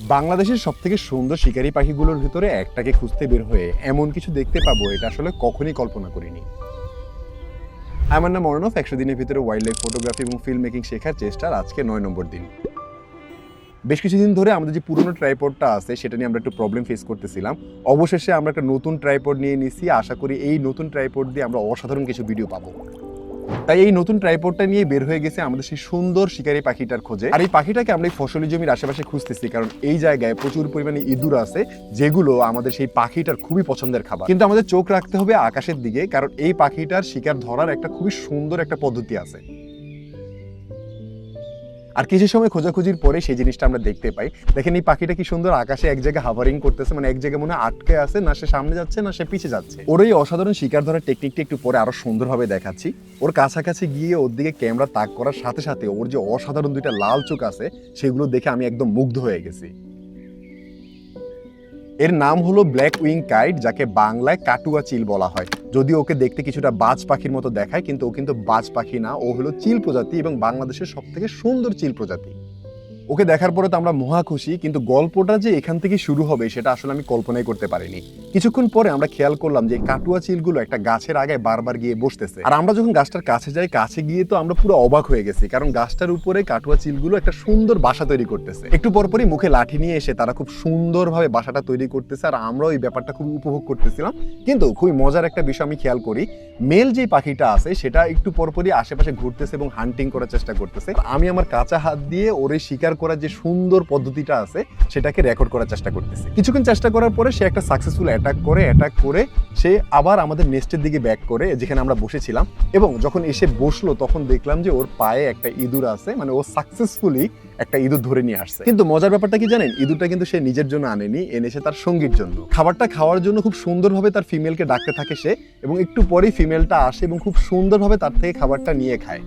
বাংলাদেশের সব থেকে সুন্দর শিকারী পাখিগুলোর ভিতরে একটাকে খুঁজতে বের হয়ে এমন কিছু দেখতে পাবো, এটা আসলে কখনই কল্পনা করিনি। আমার নাম অর্ণব, একশো দিনের ভিতরে ওয়াইল্ড লাইফ ফটোগ্রাফি এবং ফিল্ম মেকিং শেখার চেষ্টার আজকে নয় নম্বর দিন। বেশ কিছুদিন ধরে আমাদের যে পুরনো ট্রাইপডটা আছে, সেটা নিয়ে আমরা একটু প্রবলেম ফেস করতেছিলাম। অবশেষে আমরা একটা নতুন ট্রাইপড নিয়ে নিছি। আশা করি এই নতুন ট্রাইপড দিয়ে আমরা অসাধারণ কিছু ভিডিও পাবো। তাই এই নতুন ট্রাইপোর্টটা নিয়ে বের হয়ে গেছে আমাদের সেই সুন্দর শিকারী পাখিটার খোঁজে। আর এই পাখিটাকে আমরা এই ফসলি জমির আশেপাশে খুঁজতেছি, কারণ এই জায়গায় প্রচুর পরিমাণে ইঁদুর আছে, যেগুলো আমাদের সেই পাখিটার খুবই পছন্দের খাবার। কিন্তু আমাদের চোখ রাখতে হবে আকাশের দিকে, কারণ এই পাখিটার শিকার ধরার একটা খুবই সুন্দর একটা পদ্ধতি আছে। আর কিছু সময় খোঁজাখুঁজির পরে সেই জিনিসটা আমরা দেখতে পাই। দেখেন এই পাখিটা কি সুন্দর আকাশে এক জায়গায় হাভারিং করতেছে মানে এক জায়গায় মনে আটকে আছে, না সে সামনে যাচ্ছে, না সে পিছিয়ে যাচ্ছে। ওর এই অসাধারণ শিকার ধরার টেকনিকটা একটু পরে আরও সুন্দরভাবে দেখাচ্ছি। ওর কাছাকাছি গিয়ে ওর দিকে ক্যামেরা তাক করার সাথে সাথে ওর যে অসাধারণ দুইটা লাল চোখ আছে, সেগুলো দেখে আমি একদম মুগ্ধ হয়ে গেছি। এর নাম হলো ব্ল্যাক উইং কাইট, যাকে বাংলায় কাটুয়া চিল বলা হয়। যদি ওকে দেখতে কিছুটা বাজ পাখির মতো দেখায়, কিন্তু ও কিন্তু বাজ পাখি না। ও হলো চিল প্রজাতি এবং বাংলাদেশের সব থেকে সুন্দর চিল প্রজাতি। ওকে দেখার পরে তো আমরা মহা খুশি, কিন্তু গল্পটা যে এখান থেকে শুরু হবে সেটা আসলে আমি কল্পনাই করতে পারিনি। কিছুক্ষণ পরে আমরা খেয়াল করলাম যে কাটুয়া চিলগুলো একটা গাছের আগায় বারবার গিয়ে বসতেছে। আর আমরা যখন গাছটার কাছে যাই, কাছে গিয়ে তো আমরা পুরো অবাক হয়ে গেছি, কারণ গাছটার উপরে কাটুয়া চিলগুলো একটা সুন্দর বাসা তৈরি করতেছে। একটু পরপরই মুখে লাঠি নিয়ে এসে তারা খুব সুন্দরভাবে বাসাটা তৈরি করতেছে, আর আমরা ওই ব্যাপারটা খুব উপভোগ করতেছিলাম। কিন্তু খুবই মজার একটা বিষয় আমি খেয়াল করি, মেল যে পাখিটা আছে সেটা একটু পরপরই আশেপাশে ঘুরতেছে এবং হান্টিং করার চেষ্টা করতেছে। আমি আমার কাঁচা হাত দিয়ে ওরে শিকার করার যে সুন্দর পদ্ধতিটা আছে, সেটাকে রেকর্ড করার চেষ্টা করতেছে। কিছুক্ষণ চেষ্টা করার পরে সে একটা সাকসেসফুল অ্যাটাক করে অ্যাটাক করে সে আবার আমাদের নেস্টের দিকে ব্যাক করে, যেখানে আমরা বসেছিলাম। এবং যখন এসে বসল, তখন দেখলাম যে ওর পায়ে একটা ইঁদুর আছে মানে ও সাকসেসফুলি একটা ইঁদুর ধরে নিয়ে আসছে। কিন্তু মজার ব্যাপারটা কি জানেন? ইঁদুরটা কিন্তু সে নিজের জন্য আনেনি এনেছে তার সঙ্গীর জন্য। খাবারটা খাওয়ার জন্য খুব সুন্দরভাবে তার ফিমেলকে ডাকতে থাকে সে, এবং একটু পরেই ফিমেলটা আসে এবং খুব সুন্দরভাবে তার থেকে খাবারটা নিয়ে খায়।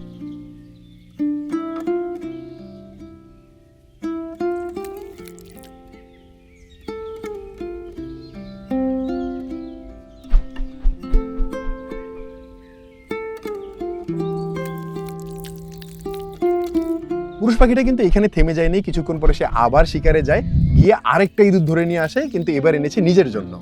পুরুষ পাখিটা কিন্তু এখানে থেমে যায়নি কিছুক্ষণ পরে সে আবার শিকারে যায়, গিয়ে আরেকটা ইঁদুর ধরে নিয়ে আসে, কিন্তু এবার এনেছে নিজের জন্য।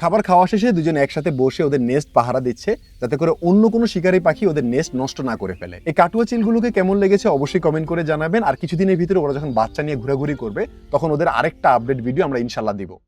খাবার খাওয়া শেষে দুজন একসাথে বসে ওদের নেস্ট পাহারা দিচ্ছে, যাতে করে অন্য কোনো শিকারী পাখি ওদের নেস্ট নষ্ট না করে ফেলে। এই কাটুয়া চিলগুলোকে কেমন লেগেছে অবশ্যই কমেন্ট করে জানাবেন, আর কিছুদিনের ভিতরে ওরা যখন বাচ্চা নিয়ে ঘোরাঘুরি করবে, তখন ওদের আরেকটা আপডেট ভিডিও আমরা ইনশাল্লাহ দিব।